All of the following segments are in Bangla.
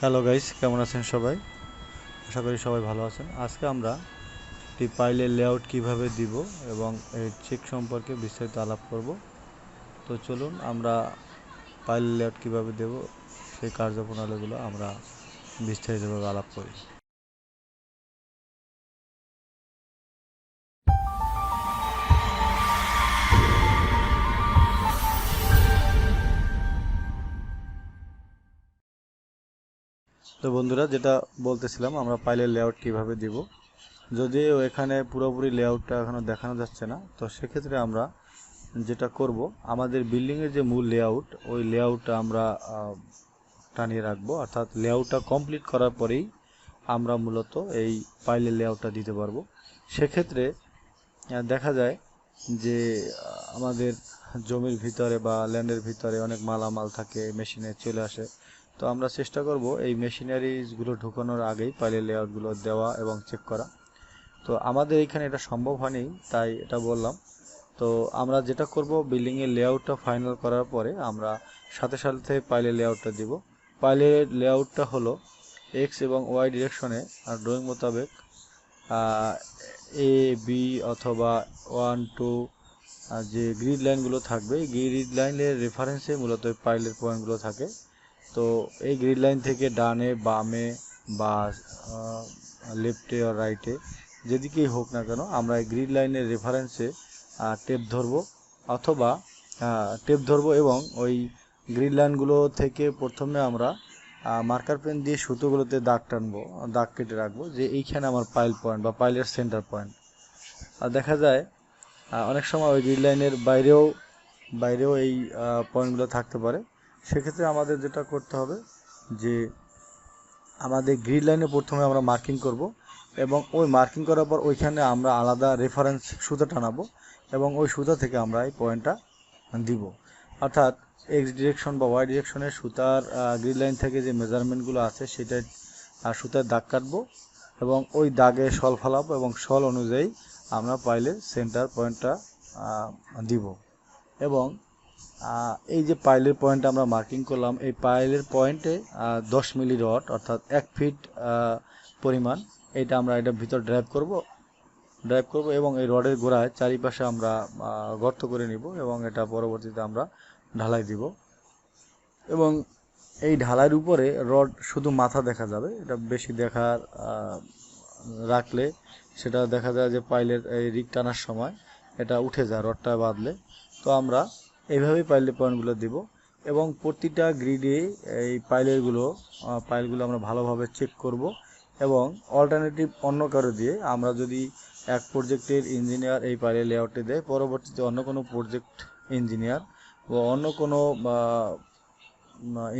হ্যালো গাইস কেমন আছেন সবাই? আশা করি সবাই ভালো আছেন। আজকে আমরা একটি পাইলের লেআউট কীভাবে দিব এবং এর চেক সম্পর্কে বিস্তারিত আলাপ করব। তো চলুন, আমরা পাইলের লেআউট কীভাবে দেব, সেই কার্যপ্রণালীগুলো আমরা বিস্তারিতভাবে আলাপ করি। তো বন্ধুরা, যেটা বলতেছিলাম, আমরা পাইলের লেআউট কীভাবে দিব? যদিও এখানে পুরোপুরি লেআউটটা এখনও দেখানো যাচ্ছে না, তো সেক্ষেত্রে আমরা যেটা করব, আমাদের বিল্ডিংয়ের যে মূল লেআউট ওই লেআউটটা আমরা টানিয়ে রাখব। অর্থাৎ লেআউটটা কমপ্লিট করার পরেই আমরা মূলত এই পাইলের লেআউটটা দিতে পারব। সেক্ষেত্রে দেখা যায় যে, আমাদের জমির ভিতরে বা ল্যান্ডের ভিতরে অনেক মালামাল থাকে, মেশিনে চলে আসে। তো আমরা চেষ্টা করব এই মেশিনারিজগুলো ঢুকানোর আগেই পাইলের লেআউটগুলো দেওয়া এবং চেক করা। তো আমাদের এখানে এটা সম্ভব হয়নি, তাই এটা বললাম। তো আমরা যেটা করব, বিল্ডিংয়ের লেআউটটা ফাইনাল করার পরে আমরা সাথে সাথে পাইলের লেআউটটা দিব। পাইলের লেআউটটা হলো এক্স এবং ওয়াই ডিরেকশনে আর ড্রয়িং মোতাবেক এ বি অথবা ওয়ান টু যে গ্রিড লাইনগুলো থাকবে গ্রিড লাইনের রেফারেন্সে মূলত পাইলের পয়েন্টগুলো থাকে। তো এই গ্রিড লাইন থেকে ডানে, বামে বা লেফটে আর রাইটে যেদিকেই হোক না কেন আমরা এই গ্রিড লাইনের রেফারেন্সে টেপ ধরবো অথবা টেপ ধরবো এবং ওই গ্রিড লাইনগুলো থেকে প্রথমে আমরা মার্কার পেন দিয়ে সুতোগুলোতে দাগ টানবো, দাগ কেটে রাখব যে এইখানে আমার পাইল পয়েন্ট বা পাইলের সেন্টার পয়েন্ট আর দেখা যায় অনেক সময় ওই গ্রিড লাইনের বাইরেও বাইরেও এই পয়েন্টগুলো থাকতে পারে। সেক্ষেত্রে আমাদের যেটা করতে হবে যে আমাদের গ্রিড লাইনে প্রথমে আমরা মার্কিং করব এবং ওই মার্কিং করার পর ওইখানে আমরা আলাদা রেফারেন্স সুতা টানাবো এবং ওই সুতা থেকে আমরা এই পয়েন্টটা দিব। অর্থাৎ এক্স ডিরেকশন বা ওয়াই ডিরেকশনের সুতার গ্রিড লাইন থেকে যে মেজারমেন্টগুলো আছে সেটা সুতার দাগ কাটবো এবং ওই দাগে সল ফলাবো এবং সল অনুযায়ী আমরা পাইলে সেন্টার পয়েন্টটা দিব। এবং এই যে পাইলের পয়েন্ট আমরা মার্কিং করলাম, এই পাইলের পয়েন্টে দশ মিলি রড, অর্থাৎ এক ফিট পরিমাণ, এটা আমরা এটা ভিতর ড্রাইভ করব। ড্রাইভ করব এবং এই রডের গোড়ায় চারিপাশে আমরা গর্ত করে নিব এবং এটা পরবর্তীতে আমরা ঢালাই দিব। এবং এই ঢালাইয়ের উপরে রড শুধু মাথা দেখা যাবে, এটা বেশি দেখার রাখলে সেটা দেখা যায় যে পাইলের এই রিক টানার সময় এটা উঠে যায়, রডটা বাঁধলে। তো আমরা এইভাবেই পাইলের পয়েন্টগুলো দিব। এবং প্রতিটা গ্রিডে এই পাইলেরগুলো পাইলগুলো আমরা ভালোভাবে চেক করব এবং অল্টারনেটিভ অন্য কারও দিয়ে আমরা যদি এক প্রজেক্টের ইঞ্জিনিয়ার এই পাইলের লেআউটে দেয়, পরবর্তীতে অন্য কোনো প্রজেক্ট ইঞ্জিনিয়ার বা অন্য কোনো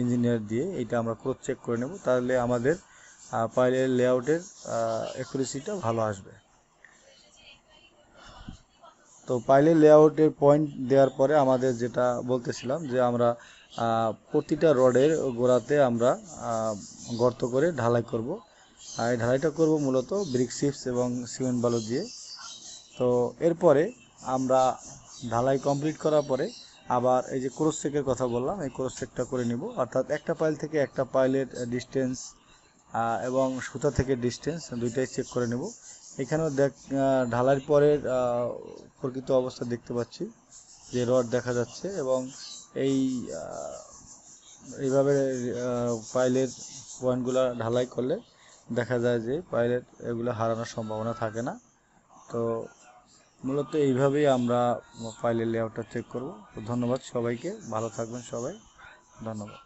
ইঞ্জিনিয়ার দিয়ে এটা আমরা ক্রস চেক করে নেব, তাহলে আমাদের পাইলের লেআউটের অ্যাকুরেসিটা ভালো আসবে। তো পাইলের লেআউটের পয়েন্ট দেওয়ার পরে আমাদের যেটা বলতেছিলাম যে আমরা প্রতিটা রডের গোড়াতে আমরা গর্ত করে ঢালাই করব। আর এই ঢালাইটা করব মূলত ব্রিক চিপস এবং সিমেন্ট বালু দিয়ে। তো এরপরে আমরা ঢালাই কমপ্লিট করার পরে আবার এই যে ক্রস চেকের কথা বললাম, এই ক্রস চেকটা করে নিব। অর্থাৎ একটা পাইল থেকে একটা পাইলের ডিস্টেন্স এবং সুতা থেকে ডিস্টেন্স দুইটাই চেক করে নেব। এখানেও দেখ ঢালাইয়ের পরের প্রকৃত অবস্থা দেখতে পাচ্ছি, যে রড দেখা যাচ্ছে এবং এই এইভাবে পাইলের পয়েন্টগুলো ঢালাই করলে দেখা যায় যে পাইলের এগুলো হারানোর সম্ভাবনা থাকে না। তো মূলত এইভাবেই আমরা পাইলের লেআউটটা চেক করব। ধন্যবাদ সবাইকে, ভালো থাকবেন সবাই, ধন্যবাদ।